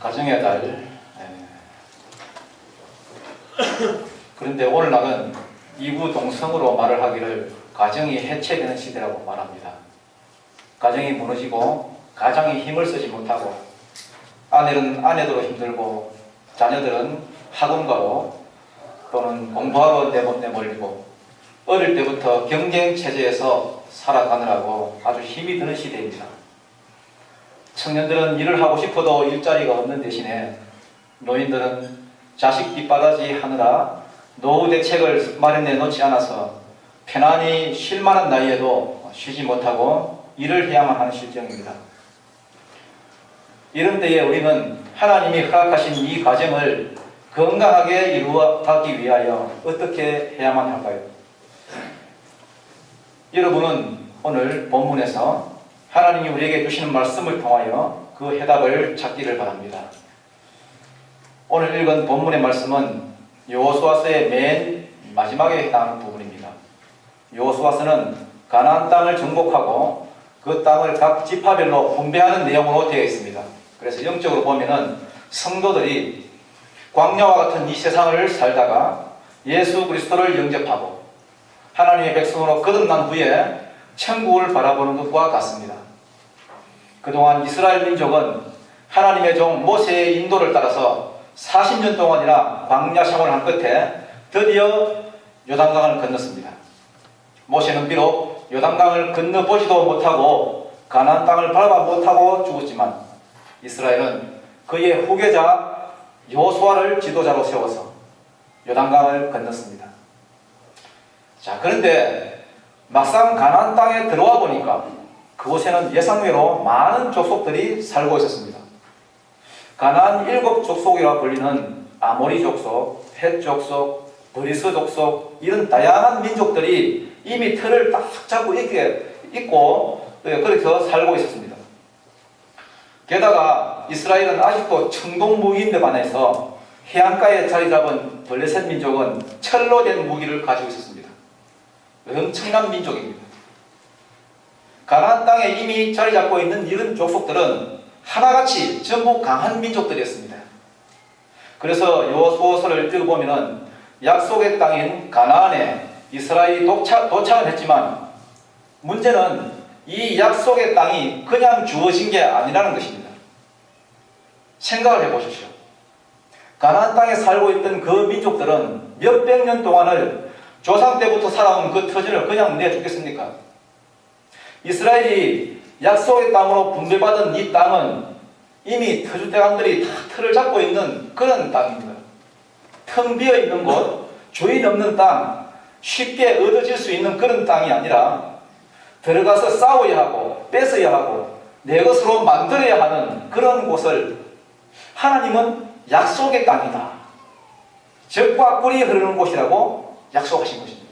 가정의 달. 예. 그런데 오늘날은 이구 동성으로 말을 하기를 가정이 해체되는 시대라고 말합니다. 가정이 무너지고 가정이 힘을 쓰지 못하고 아내는 아내대로 힘들고 자녀들은 학원가로 또는 공부하러 내몰- 내몰리고 어릴 때부터 경쟁 체제에서 살아가느라고 아주 힘이 드는 시대입니다. 청년들은 일을 하고 싶어도 일자리가 없는 대신에 노인들은 자식 뒷바라지 하느라 노후 대책을 마련해 놓지 않아서 편안히 쉴 만한 나이에도 쉬지 못하고 일을 해야만 하는 실정입니다. 이런 때에 우리는 하나님이 허락하신 이 과정을 건강하게 이루어가기 위하여 어떻게 해야만 할까요? 여러분은 오늘 본문에서 하나님이 우리에게 주시는 말씀을 통하여 그 해답을 찾기를 바랍니다. 오늘 읽은 본문의 말씀은 여호수아서의 맨 마지막에 해당하는 부분입니다. 여호수아서는 가나안 땅을 정복하고 그 땅을 각 지파별로 분배하는 내용으로 되어 있습니다. 그래서 영적으로 보면은 성도들이 광야와 같은 이 세상을 살다가 예수 그리스도를 영접하고 하나님의 백성으로 거듭난 후에 천국을 바라보는 것과 같습니다. 그동안 이스라엘 민족은 하나님의 종 모세의 인도를 따라서 40년 동안이나 광야 생활을 한 끝에 드디어 요단강을 건넜습니다. 모세는 비록 요단강을 건너보지도 못하고 가나안 땅을 밟아 못하고 죽었지만 이스라엘은 그의 후계자 여호수아를 지도자로 세워서 요단강을 건넜습니다. 자, 그런데 막상 가나안 땅에 들어와 보니까 그곳에는 예상외로 많은 족속들이 살고 있었습니다. 가나안 일곱 족속이라 불리는 아모리 족속, 헷 족속, 브리스 족속 이런 다양한 민족들이 이미 틀을 딱 잡고 있게 있고 예, 그렇게 살고 있었습니다. 게다가 이스라엘은 아직도 청동 무기인데 반해서 해안가에 자리 잡은 블레셋 민족은 철로 된 무기를 가지고 있었습니다. 엄청난 민족입니다. 가나안 땅에 이미 자리 잡고 있는 이런 족속들은 하나같이 전부 강한 민족들이었습니다. 그래서 여호수아서를 읽어보면은 약속의 땅인 가나안에 이스라엘이 도착, 도착은 했지만 문제는 이 약속의 땅이 그냥 주어진 게 아니라는 것입니다. 생각을 해보십시오. 가나안 땅에 살고 있던 그 민족들은 몇백 년 동안을 조상 때부터 살아온 그 터전을 그냥 내주겠습니까? 이스라엘이 약속의 땅으로 분배받은 이 땅은 이미 터줏대감들이 다 틀을 잡고 있는 그런 땅입니다. 텅 비어 있는 곳, 주인 없는 땅, 쉽게 얻어질 수 있는 그런 땅이 아니라 들어가서 싸워야 하고 뺏어야 하고 내 것으로 만들어야 하는 그런 곳을 하나님은 약속의 땅이다. 적과 꿀이 흐르는 곳이라고 약속하신 것입니다.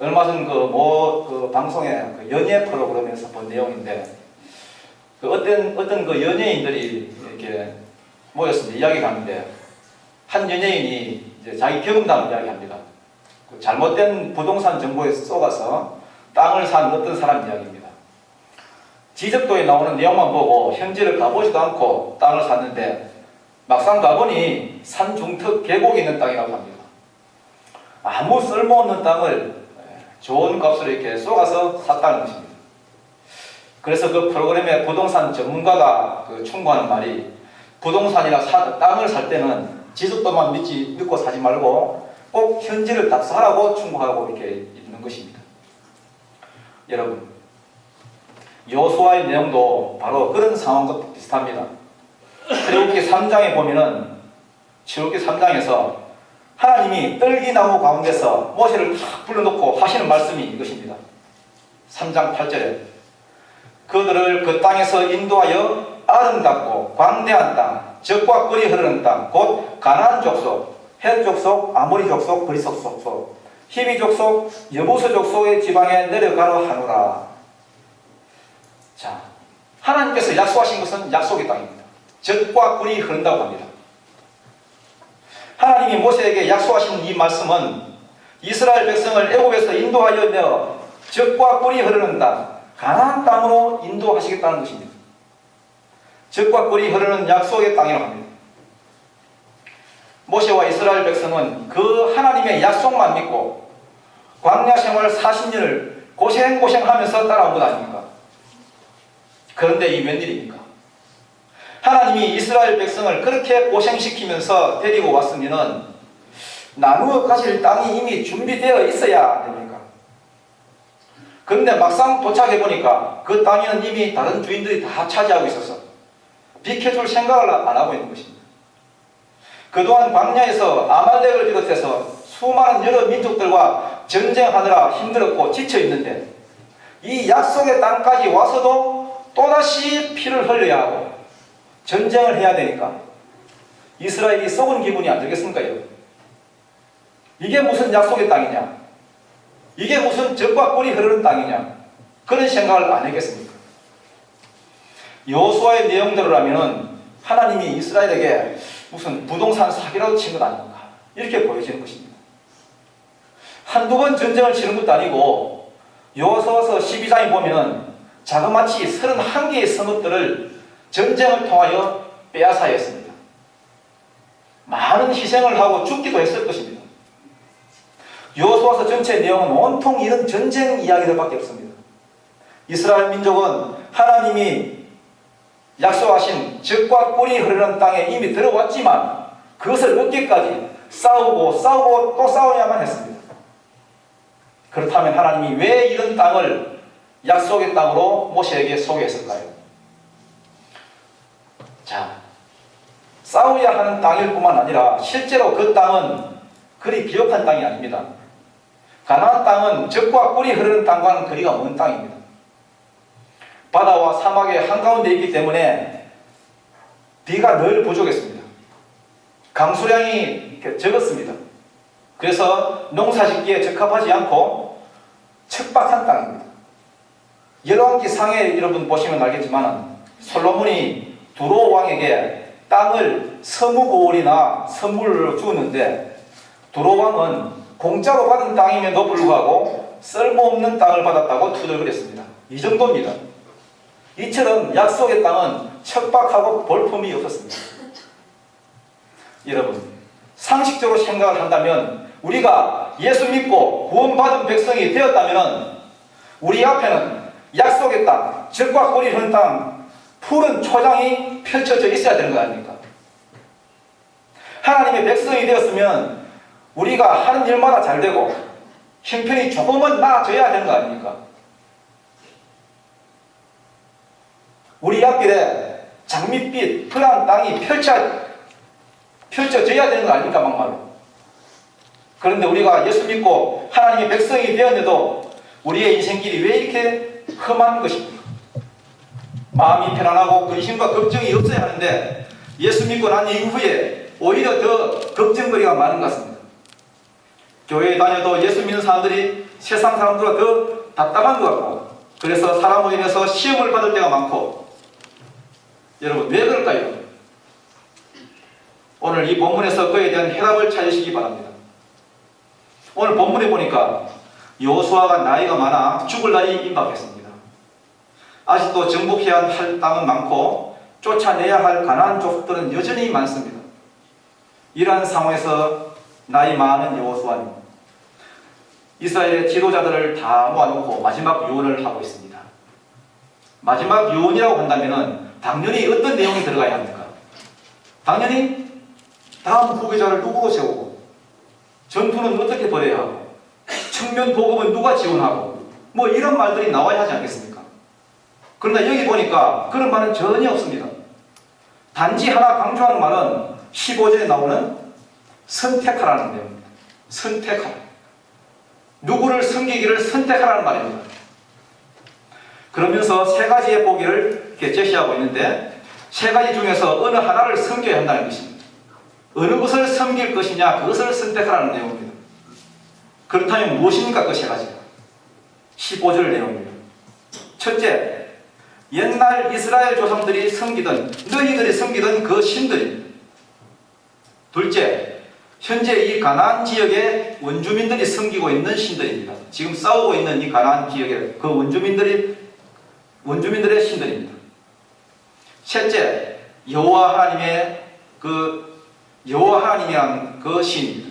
얼마 전그모 그 방송에 그 연예 프로그램에서 본 내용인데 그 어떤 어떤 그 연예인들이 이렇게 모였습니다. 이야기가 하는데 한 연예인이 이제 자기 경험담을 이야기합니다. 그 잘못된 부동산 정보에 속아서 땅을 산 어떤 사람 이야기입니다. 지적도에 나오는 내용만 보고 현지를 가보지도 않고 땅을 샀는데 막상 가보니 산중턱 계곡이 있는 땅이라고 합니다. 아무 쓸모없는 땅을 좋은 값으로 이렇게 쏘가서 샀다는 것입니다. 그래서 그 프로그램의 부동산 전문가가 그 충고하는 말이 부동산이나 사, 땅을 살 때는 지속도만 믿지, 믿고 사지 말고 꼭 현지를 딱 사라고 충고하고 이렇게 있는 것입니다. 여러분, 여호수아의 내용도 바로 그런 상황과 비슷합니다. 출애굽기 3장에 보면은 출애굽기 3장에서 하나님이 떨기나무 가운데서 모세를 탁 불러놓고 하시는 말씀이 이것입니다. 3장 8절에 그들을 그 땅에서 인도하여 아름답고 광대한 땅, 적과 꿀이 흐르는 땅, 곧 가나안 족속, 헷 족속, 아모리 족속, 그리스 족속, 히비 족속, 여부스 족속의 지방에 내려가려 하노라. 자, 하나님께서 약속하신 것은 약속의 땅입니다. 적과 꿀이 흐른다고 합니다. 하나님이 모세에게 약속하신 이 말씀은 이스라엘 백성을 애굽에서 인도하여 내어 적과 꿀이 흐르는 땅, 가나안 땅으로 인도하시겠다는 것입니다. 적과 꿀이 흐르는 약속의 땅이라고 합니다. 모세와 이스라엘 백성은 그 하나님의 약속만 믿고 광야 생활 40년을 고생고생하면서 따라온 것 아닙니까? 그런데 이 웬일입니까? 하나님이 이스라엘 백성을 그렇게 고생시키면서 데리고 왔으면은 나누어 가질 땅이 이미 준비되어 있어야 됩니까? 그런데 막상 도착해 보니까 그 땅에는 이미 다른 주인들이 다 차지하고 있어서 비켜줄 생각을 안 하고 있는 것입니다. 그동안 광야에서 아말렉을 비롯해서 수많은 여러 민족들과 전쟁하느라 힘들었고 지쳐 있는데 이 약속의 땅까지 와서도 또다시 피를 흘려야 하고 전쟁을 해야 되니까 이스라엘이 썩은 기분이 안 들겠습니까? 여러분? 이게 무슨 약속의 땅이냐? 이게 무슨 적과 꿀이 흐르는 땅이냐? 그런 생각을 안 했겠습니까? 여호수아의 내용대로라면은 하나님이 이스라엘에게 무슨 부동산 사기라도 친 것 아닌가? 이렇게 보여지는 것입니다. 한두 번 전쟁을 치는 것도 아니고 여호수아서 12장에 보면은 자그마치 31개의 성읍들을 전쟁을 통하여 빼앗아야 했습니다. 많은 희생을 하고 죽기도 했을 것입니다. 여호수아서 전체 내용은 온통 이런 전쟁 이야기들밖에 없습니다. 이스라엘 민족은 하나님이 약속하신 적과 꿀이 흐르는 땅에 이미 들어왔지만 그것을 얻기까지 싸우고 싸우고 또 싸워야만 했습니다. 그렇다면 하나님이 왜 이런 땅을 약속의 땅으로 모세에게 소개했을까요? 자, 싸워야 하는 땅일 뿐만 아니라 실제로 그 땅은 그리 비옥한 땅이 아닙니다. 가나안 땅은 적과 꿀이 흐르는 땅과는 거리가 먼 땅입니다. 바다와 사막의 한가운데 있기 때문에 비가 늘 부족했습니다. 강수량이 적었습니다. 그래서 농사 짓기에 적합하지 않고 척박한 땅입니다. 열왕기 상해 여러분 보시면 알겠지만 솔로몬이 두로 왕에게 땅을 서무고을이나 선물로 주었는데 두로 왕은 공짜로 받은 땅임에도 불구하고 쓸모없는 땅을 받았다고 투덜거렸습니다. 이 정도입니다. 이처럼 약속의 땅은 척박하고 볼품이 없었습니다. 여러분, 상식적으로 생각을 한다면 우리가 예수 믿고 구원받은 백성이 되었다면 우리 앞에는 약속의 땅, 적과 꿀이 흐른 땅, 푸른 초장이 펼쳐져 있어야 되는 거 아닙니까? 하나님의 백성이 되었으면 우리가 하는 일마다 잘 되고 형편이 조금은 나아져야 되는 거 아닙니까? 우리 앞길에 장밋빛 푸른 땅이 펼쳐, 펼쳐져야 되는 거 아닙니까, 막말로? 그런데 우리가 예수 믿고 하나님의 백성이 되었는데도 우리의 인생길이 왜 이렇게 험한 것입니까? 마음이 편안하고 근심과 걱정이 없어야 하는데 예수 믿고 난 이후에 오히려 더 걱정거리가 많은 것 같습니다. 교회에 다녀도 예수 믿는 사람들이 세상 사람들과 더 답답한 것 같고 그래서 사람으로 인해서 시험을 받을 때가 많고 여러분 왜 그럴까요? 오늘 이 본문에서 그에 대한 해답을 찾으시기 바랍니다. 오늘 본문에 보니까 여호수아가 나이가 많아 죽을 날이 임박했습니다. 아직도 정복해야 할 땅은 많고 쫓아내야 할 가난한 족들은 여전히 많습니다. 이러한 상황에서 나이 많은 여호수아는 이스라엘의 지도자들을 다 모아놓고 마지막 유언을 하고 있습니다. 마지막 유언이라고 한다면 당연히 어떤 내용이 들어가야 합니까? 당연히 다음 후계자를 누구로 세우고 전투는 어떻게 벌여야 하고 청년 보급은 누가 지원하고 뭐 이런 말들이 나와야 하지 않겠습니까? 그러나 여기 보니까 그런 말은 전혀 없습니다. 단지 하나 강조하는 말은 15절에 나오는 선택하라는 내용입니다. 선택하라. 누구를 섬기기를 선택하라는 말입니다. 그러면서 세 가지의 보기를 제시하고 있는데 세 가지 중에서 어느 하나를 섬겨야 한다는 것입니다. 어느 것을 섬길 것이냐 그것을 선택하라는 내용입니다. 그렇다면 무엇입니까 그 세 가지가? 15절 내용입니다. 첫째, 옛날 이스라엘 조상들이 섬기던 너희들이 섬기던 그 신들입니다. 둘째, 현재 이 가나안 지역의 원주민들이 섬기고 있는 신들입니다. 지금 싸우고 있는 이 가나안 지역의 그 원주민들이 원주민들의 신들입니다. 셋째, 여호와 하나님의 그 여호와 하나님이란 그 신입니다.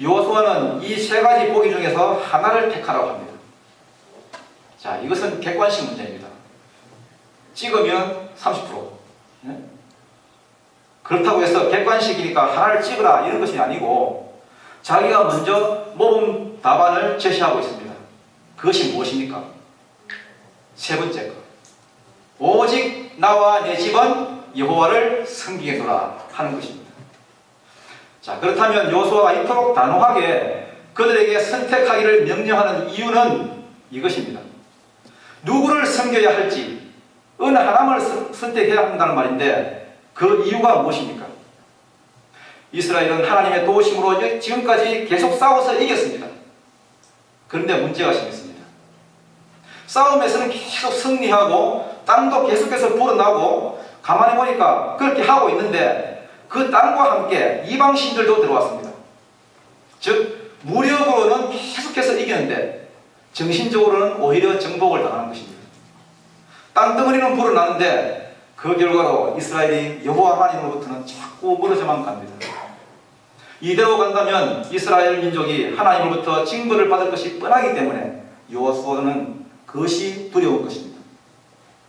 여호수아는 이 세 가지 보기 중에서 하나를 택하라고 합니다. 자, 이것은 객관식 문제입니다. 찍으면 30%. 네? 그렇다고 해서 객관식이니까 하나를 찍으라 이런 것이 아니고 자기가 먼저 모범 답안을 제시하고 있습니다. 그것이 무엇입니까? 세 번째 것. 오직 나와 내 집은 여호와를 섬기겠노라 하는 것입니다. 자, 그렇다면 요수아가 이토록 단호하게 그들에게 선택하기를 명령하는 이유는 이것입니다. 누구를 섬겨야 할지 어느 하나님을 선- 선택해야 한다는 말인데 그 이유가 무엇입니까? 이스라엘은 하나님의 도우심으로 지금까지 계속 싸워서 이겼습니다. 그런데 문제가 생겼습니다. 싸움에서는 계속 승리하고 땅도 계속해서 불어나고 가만히 보니까 그렇게 하고 있는데 그 땅과 함께 이방 신들도 들어왔습니다. 즉 무력으로는 계속해서 이기는데 정신적으로는 오히려 정복을 당하는 것입니다. 땅덩어리는 불어나는데 그 결과로 이스라엘이 여호와 하나님으로부터는 자꾸 멀어져만 갑니다. 이대로 간다면 이스라엘 민족이 하나님으로부터 징벌을 받을 것이 뻔하기 때문에 여호수아는 그것이 두려운 것입니다.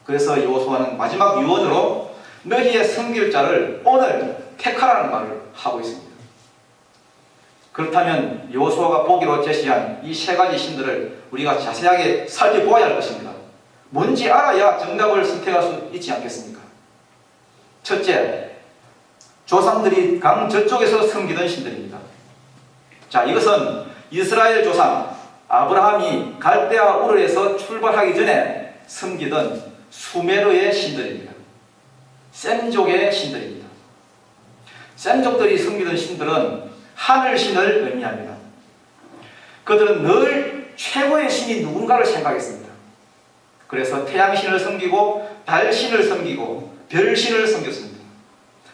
그래서 여호수아는 마지막 유언으로 너희의 섬길 자를 오늘 택하라는 말을 하고 있습니다. 그렇다면 여호수아가 보기로 제시한 이 세 가지 신들을 우리가 자세하게 살펴보아야 할 것입니다. 뭔지 알아야 정답을 선택할 수 있지 않겠습니까? 첫째, 조상들이 강 저쪽에서 섬기던 신들입니다. 자, 이것은 이스라엘 조상 아브라함이 갈대아 우르에서 출발하기 전에 섬기던 수메르의 신들입니다. 셈족의 신들입니다. 셈족들이 섬기던 신들은 하늘 신을 의미합니다. 그들은 늘 최고의 신이 누군가를 생각했습니다. 그래서 태양 신을 섬기고 달 신을 섬기고 별 신을 섬겼습니다.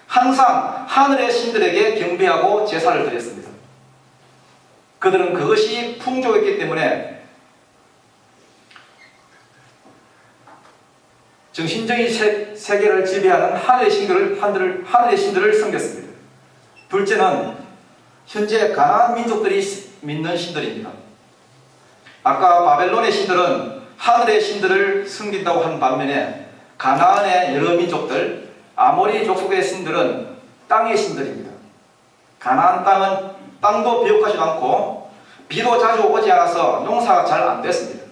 항상 하늘의 신들에게 경배하고 제사를 드렸습니다. 그들은 그것이 풍족했기 때문에 정신적인 세, 세계를 지배하는 하늘의 신들을, 하늘을, 하늘의 신들을 섬겼습니다. 둘째는 현재 가나안 민족들이 믿는 신들입니다. 아까 바벨론의 신들은 하늘의 신들을 섬긴다고 한 반면에 가나안의 여러 민족들, 아모리 족속의 신들은 땅의 신들입니다. 가나안 땅은 땅도 비옥하지 않고 비도 자주 오지 않아서 농사가 잘 안 됐습니다.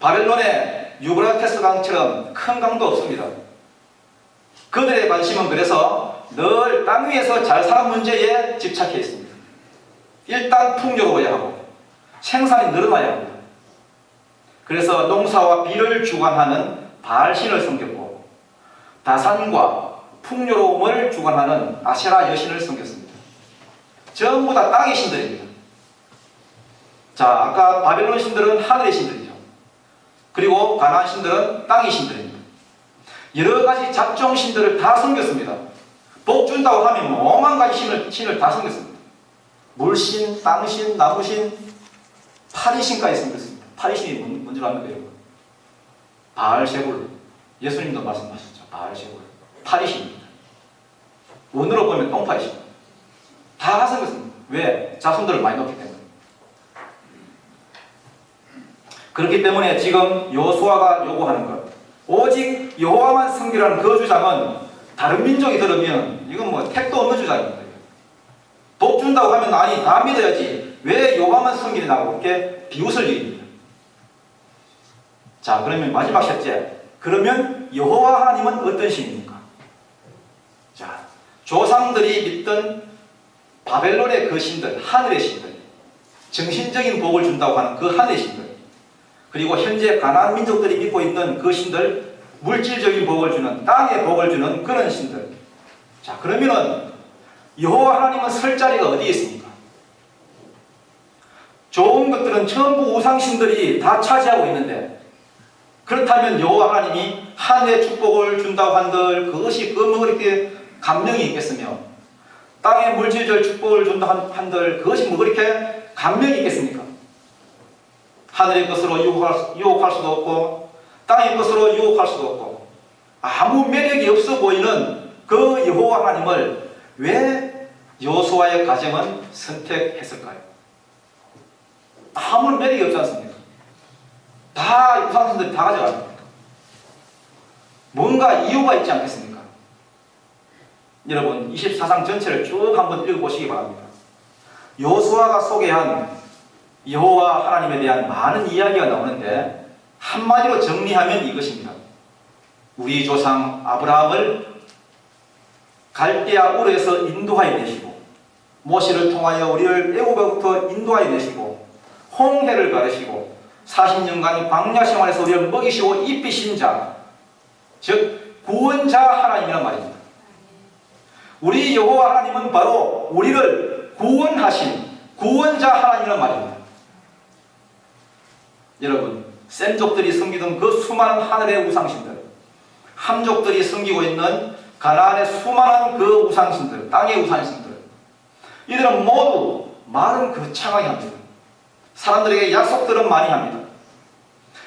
바벨론의 유브라테스 강처럼 큰 강도 없습니다. 그들의 관심은 그래서 늘 땅 위에서 잘 사는 문제에 집착해 있습니다. 일단 풍요로워야 하고 생산이 늘어나야 합니다. 그래서 농사와 비를 주관하는 바알신을 섬겼고 다산과 풍요로움을 주관하는 아세라 여신을 섬겼습니다. 전부 다 땅의 신들입니다. 자, 아까 바벨론 신들은 하늘의 신들이죠. 그리고 가나안 신들은 땅의 신들입니다. 여러 가지 잡종 신들을 다 섬겼습니다. 복 준다고 하면 뭐 오만 가지 신을, 신을 다 섬겼습니다. 물신, 땅신, 나무신, 파리신까지 섬겼습니다. 파리신이 뭔, 뭔지 아는 거예요? 바알세불. 예수님도 말씀하셨죠. 바알세불. 파리신입니다. 원으로 보면 똥파리신. 다 섬겼습니다. 왜? 자손들을 많이 넣기 때문에. 그렇기 때문에 지금 여호수아가 요구하는 것 오직 여호와만 섬기라는 그 주장은 다른 민족이 들으면 이건 뭐 택도 없는 주장입니다. 복 준다고 하면 아니 다 믿어야지 왜 여호와만 섬기냐고 이렇게 비웃을 일입니다. 자 그러면 마지막 셋째 그러면 여호와 하나님은 어떤 신입니까? 자 조상들이 믿던 바벨론의 그 신들 하늘의 신들 정신적인 복을 준다고 하는 그 하늘의 신들 그리고 현재 가나안 민족들이 믿고 있는 그 신들 물질적인 복을 주는 땅의 복을 주는 그런 신들. 자 그러면은 여호와 하나님은 설 자리가 어디에 있습니까? 좋은 것들은 전부 우상 신들이 다 차지하고 있는데 그렇다면 여호와 하나님이 하늘의 축복을 준다고 한들 그것이 그뭐 그렇게 감명이 있겠으며 땅의 물질적 축복을 준다 한들 그것이 뭐 그렇게 감명이 있겠습니까? 하늘의 것으로 유혹할, 수- 유혹할 수도 없고 땅의 것으로 유혹할 수도 없고 아무 매력이 없어 보이는 그 여호와 하나님을 왜 여호수아의 가정은 선택했을까요? 아무 매력이 없지 않습니까? 다 우상신들이 다 가져갑니다. 뭔가 이유가 있지 않겠습니까? 여러분 24상 전체를 쭉 한번 읽어보시기 바랍니다. 여호수아가 소개한 여호와 하나님에 대한 많은 이야기가 나오는데 한마디로 정리하면 이것입니다. 우리 조상 아브라함을 갈대아 우르에서 인도하여 내시고 모시를 통하여 우리를 애굽에부터 인도하여 내시고 홍해를 가르시고 40년간 광야 생활에서 우리를 먹이시고 입히신 자, 즉 구원자 하나님이란 말입니다. 우리 여호와 하나님은 바로 우리를 구원하신 구원자 하나님이란 말입니다. 여러분, 센족들이 섬기던 그 수많은 하늘의 우상신들, 함족들이 섬기고 있는 가나안의 수많은 그 우상신들, 땅의 우상신들, 이들은 모두 말은 거창하게 합니다. 사람들에게 약속들은 많이 합니다.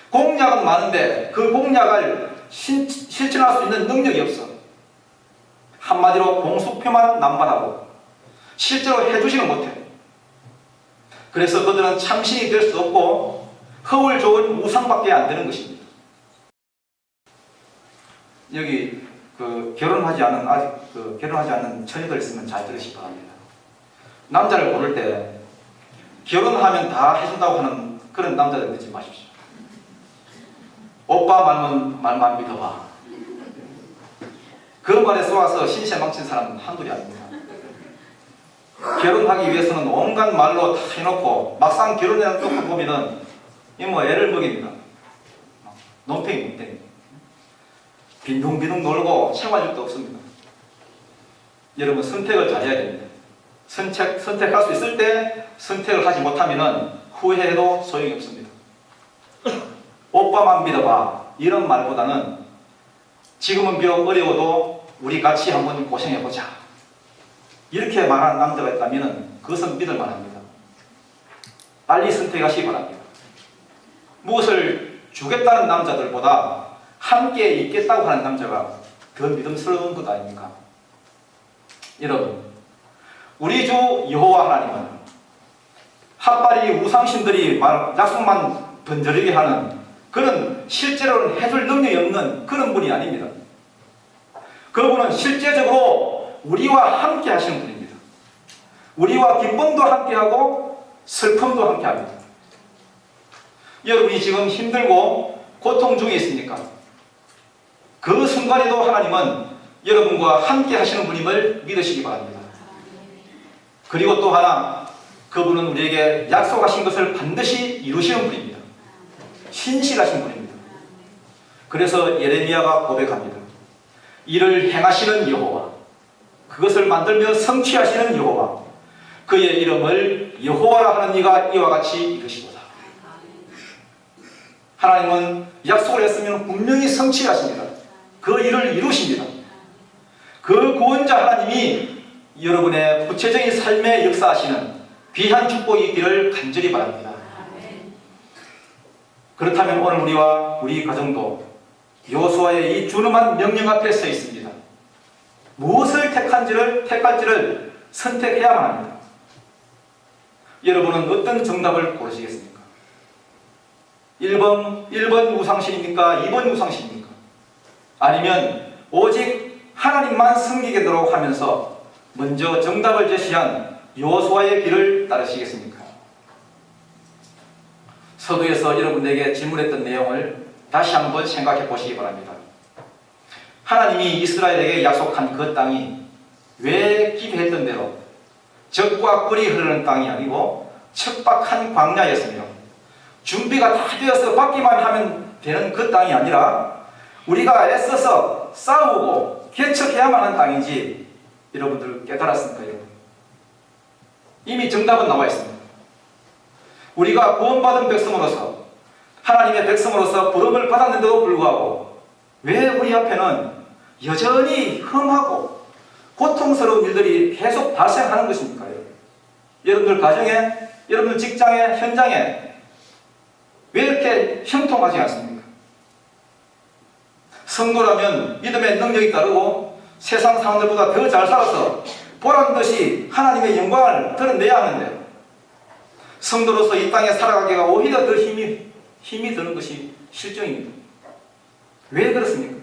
공약은 많은데 그 공약을 신- 실천할 수 있는 능력이 없어. 한마디로 공수표만 남발하고 실제로 해주지는 못해. 그래서 그들은 참신이 될 수 없고 허울 좋은 우상밖에 안 되는 것입니다. 여기 그 결혼하지 않은 아직 그 결혼하지 않은 처녀들 있으면 잘 들으시기 바랍니다. 남자를 고를 때 결혼하면 다 해준다고 하는 그런 남자들 듣지 마십시오. 오빠 말만 말만 믿어봐. 그 말에 쏘아서 신세 망친 사람은 한둘이 아닙니다. 결혼하기 위해서는 온갖 말로 다 해놓고 막상 결혼해 놓고 보면은 이뭐 애를 먹입니다. 논팽이 논팽이. 빈둥빈둥 놀고 생활력도 없습니다. 여러분 선택을 잘해야 됩니다. 선택, 선택할 수 있을 때 선택을 하지 못하면은 후회해도 소용이 없습니다. 오빠만 믿어봐. 이런 말보다는 지금은 비록 어려워도 우리 같이 한번 고생해보자. 이렇게 말하는 남자가 있다면 그것은 믿을 만합니다. 빨리 선택하시기 바랍니다. 무엇을 주겠다는 남자들보다 함께 있겠다고 하는 남자가 더 믿음스러운 것 아닙니까? 여러분, 우리 주 여호와 하나님은 핫바리 우상신들이 말- 약속만 번저르게 하는 그런 실제로는 해줄 능력이 없는 그런 분이 아닙니다. 그분은 실제적으로 우리와 함께 하시는 분입니다. 우리와 기쁨도 함께하고 슬픔도 함께합니다. 여러분이 지금 힘들고 고통 중에 있습니까? 그 순간에도 하나님은 여러분과 함께 하시는 분임을 믿으시기 바랍니다. 그리고 또 하나, 그분은 우리에게 약속하신 것을 반드시 이루시는 분입니다. 신실하신 분입니다. 그래서 예레미야가 고백합니다. 이를 행하시는 여호와, 그것을 만들며 성취하시는 여호와, 그의 이름을 여호와라 하는 이가 이와 같이 이르시도다. 하나님은 약속을 했으면 분명히 성취하십니다. 그 일을 이루십니다. 그 구원자 하나님이 여러분의 구체적인 삶에 역사하시는 귀한 축복이 있기를 간절히 바랍니다. 그렇다면 오늘 우리와 우리 가정도 여호수아의 이 준엄한 명령 앞에 서 있습니다. 무엇을 택한지를 택할지를 선택해야만 합니다. 여러분은 어떤 정답을 고르시겠습니까? 1번, 1번 우상신입니까? 2번 우상신입니까? 아니면 오직 하나님만 섬기겠도록 하면서 먼저 정답을 제시한 여호수아의 길을 따르시겠습니까? 서두에서 여러분에게 질문했던 내용을 다시 한번 생각해 보시기 바랍니다. 하나님이 이스라엘에게 약속한 그 땅이 왜 기대했던 대로 적과 꿀이 흐르는 땅이 아니고 척박한 광야였으며 준비가 다 되어서 받기만 하면 되는 그 땅이 아니라 우리가 애써서 싸우고 개척해야만 하는 땅인지 여러분들 깨달았습니까, 여러분? 이미 정답은 나와 있습니다. 우리가 구원받은 백성으로서 하나님의 백성으로서 부름을 받았는데도 불구하고 왜 우리 앞에는 여전히 험하고 고통스러운 일들이 계속 발생하는 것입니까? 여러분들 가정에, 여러분들 직장에, 현장에 왜 이렇게 형통하지 않습니까? 성도라면 믿음의 능력이 따르고 세상 사람들보다 더 잘 살아서 보란 듯이 하나님의 영광을 드러내야 하는데 성도로서 이 땅에 살아가기가 오히려 더 힘이, 힘이 드는 것이 실정입니다. 왜 그렇습니까?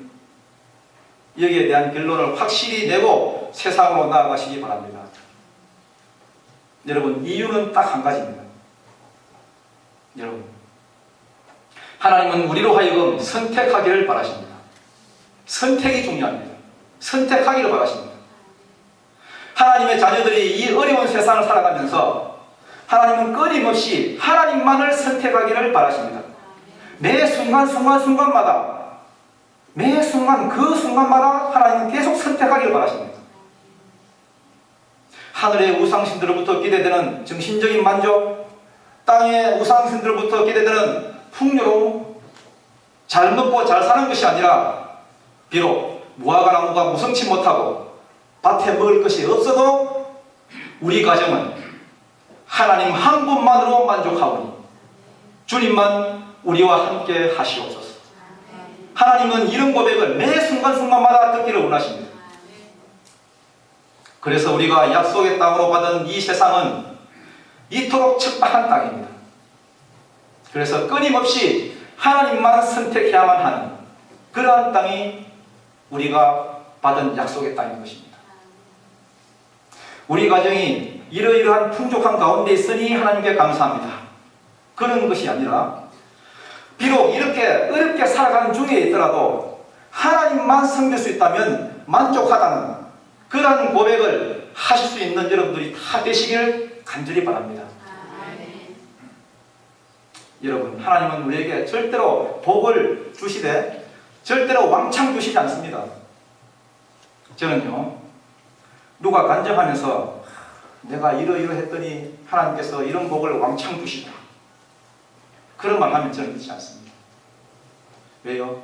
여기에 대한 결론을 확실히 내고 세상으로 나아가시기 바랍니다. 여러분, 이유는 딱 한 가지입니다. 여러분, 하나님은 우리로 하여금 선택하기를 바라십니다. 선택이 중요합니다. 선택하기를 바라십니다. 하나님의 자녀들이 이 어려운 세상을 살아가면서 하나님은 끊임없이 하나님만을 선택하기를 바라십니다. 매 순간 순간 순간마다 매 순간 그 순간마다 하나님은 계속 선택하기를 바라십니다. 하늘의 우상신들로부터 기대되는 정신적인 만족, 땅의 우상신들로부터 기대되는 풍요로움, 잘 먹고 잘 사는 것이 아니라 비록 무화과 나무가 무성치 못하고 밭에 먹을 것이 없어도 우리 가정은 하나님 한 분만으로 만족하오니 주님만 우리와 함께 하시옵소서. 하나님은 이런 고백을 매 순간순간마다 듣기를 원하십니다. 그래서 우리가 약속의 땅으로 받은 이 세상은 이토록 척박한 땅입니다. 그래서 끊임없이 하나님만 선택해야만 하는 그러한 땅이 우리가 받은 약속의 땅인 것입니다. 우리 가정이 이러이러한 풍족한 가운데 있으니 하나님께 감사합니다. 그런 것이 아니라 비록 이렇게 어렵게 살아가는 중에 있더라도 하나님만 섬길 수 있다면 만족하다는 그러한 고백을 하실 수 있는 여러분들이 다 되시길 간절히 바랍니다. 여러분, 하나님은 우리에게 절대로 복을 주시되 절대로 왕창 주시지 않습니다. 저는요, 누가 간증하면서 내가 이러이러 했더니 하나님께서 이런 복을 왕창 주시다. 그런 말 하면 저는 믿지 않습니다. 왜요?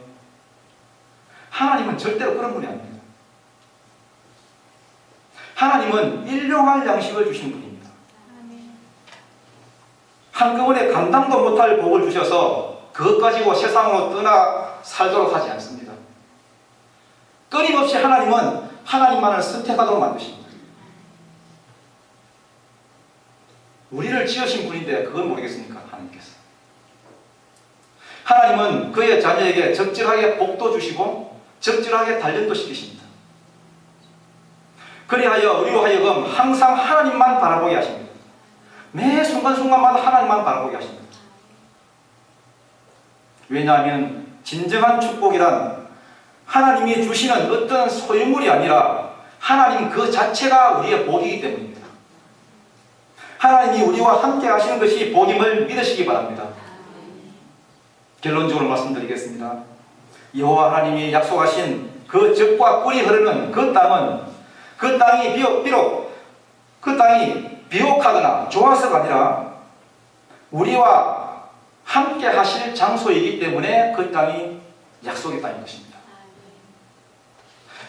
하나님은 절대로 그런 분이 아닙니다. 하나님은 일용할 양식을 주신 분입니다. 한꺼번에 감당도 못할 복을 주셔서 그것 가지고 세상으로 떠나 살도록 하지 않습니다. 끊임없이 하나님은 하나님만을 선택하도록 만드십니다. 우리를 지으신 분인데 그걸 모르겠습니까? 하나님께서. 하나님은 그의 자녀에게 적절하게 복도 주시고 적절하게 단련도 시키십니다. 그리하여 우리로 하여금 항상 하나님만 바라보게 하십니다. 매 순간순간마다 하나님만 바라보게 하십니다. 왜냐하면 진정한 축복이란 하나님이 주시는 어떤 소유물이 아니라 하나님 그 자체가 우리의 복이기 때문입니다. 하나님이 우리와 함께 하시는 것이 복임을 믿으시기 바랍니다. 결론적으로 말씀드리겠습니다. 여호와 하나님이 약속하신 그 적과 꿀이 흐르는 그 땅은 그 땅이 비록, 비록 그 땅이 비옥하거나 좋아서가 아니라 우리와 함께 하실 장소이기 때문에 그 땅이 약속의 땅인 것입니다.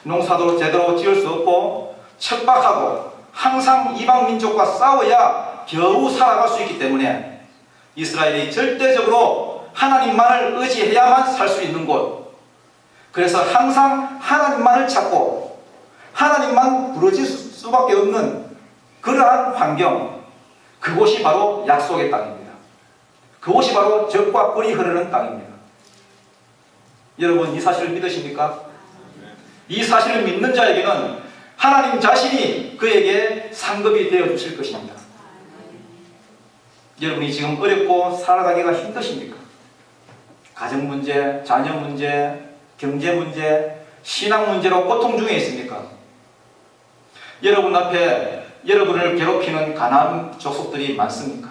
농사도 제대로 지을 수 없고 척박하고 항상 이방 민족과 싸워야 겨우 살아갈 수 있기 때문에 이스라엘이 절대적으로 하나님만을 의지해야만 살 수 있는 곳. 그래서 항상 하나님만을 찾고 하나님만 부르질 수밖에 없는 그러한 환경. 그곳이 바로 약속의 땅입니다. 그곳이 바로 적과 꿀이 흐르는 땅입니다. 여러분 이 사실을 믿으십니까? 이 사실을 믿는 자에게는 하나님 자신이 그에게 상급이 되어 주실 것입니다. 여러분이 지금 어렵고 살아가기가 힘드십니까? 가정 문제, 자녀 문제, 경제 문제, 신앙 문제로 고통 중에 있습니까? 여러분 앞에 여러분을 괴롭히는 가난 족속들이 많습니까?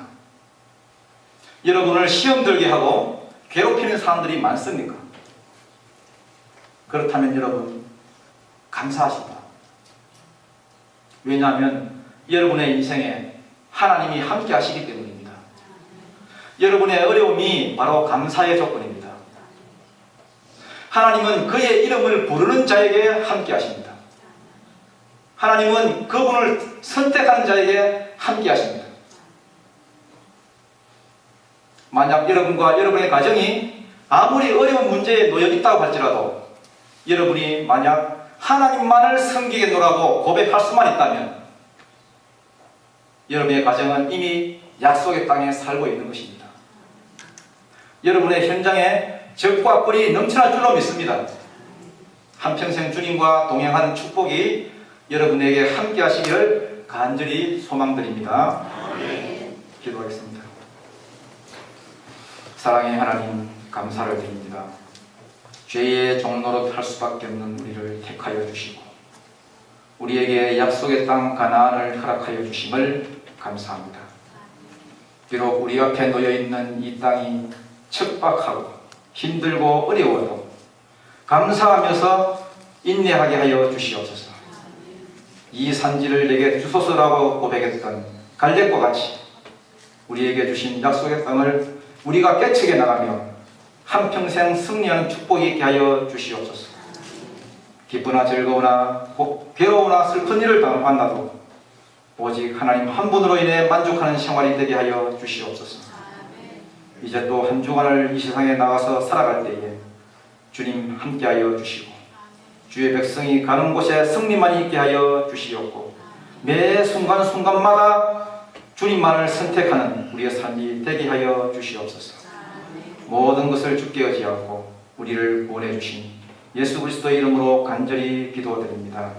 여러분을 시험 들게 하고 괴롭히는 사람들이 많습니까? 그렇다면 여러분 감사하십니다. 왜냐하면 여러분의 인생에 하나님이 함께 하시기 때문입니다. 여러분의 어려움이 바로 감사의 조건입니다. 하나님은 그의 이름을 부르는 자에게 함께 하십니다. 하나님은 그분을 선택하는 자에게 함께 하십니다. 만약 여러분과 여러분의 가정이 아무리 어려운 문제에 놓여 있다고 할지라도 여러분이 만약 하나님만을 섬기겠노라고 고백할 수만 있다면 여러분의 가정은 이미 약속의 땅에 살고 있는 것입니다. 여러분의 현장에 적과 꿀이 넘쳐날 줄로 믿습니다. 한평생 주님과 동행하는 축복이 여러분에게 함께 하시기를 간절히 소망드립니다. 기도하겠습니다. 사랑의 하나님 감사를 드립니다. 죄의 종로로 탈 수밖에 없는 우리를 택하여 주시고 우리에게 약속의 땅 가나안을 허락하여 주심을 감사합니다. 비록 우리 앞에 놓여 있는 이 땅이 척박하고 힘들고 어려워도 감사하면서 인내하게 하여 주시옵소서. 이 산지를 내게 주소서라고 고백했던 갈렙과 같이 우리에게 주신 약속의 땅을 우리가 깨치게 나가며 한평생 승리하는 축복이 있게 하여 주시옵소서. 기쁘나 즐거우나 꼭 괴로우나 슬픈 일을 만나도 오직 하나님 한 분으로 인해 만족하는 생활이 되게 하여 주시옵소서. 이제 또 한 주간을 이 세상에 나가서 살아갈 때에 주님 함께하여 주시고 주의 백성이 가는 곳에 승리만 있게 하여 주시옵고 매 순간순간마다 주님만을 선택하는 우리의 삶이 되게 하여 주시옵소서. 모든 것을 주께 의지하고 우리를 구원해 주신 예수 그리스도의 이름으로 간절히 기도드립니다.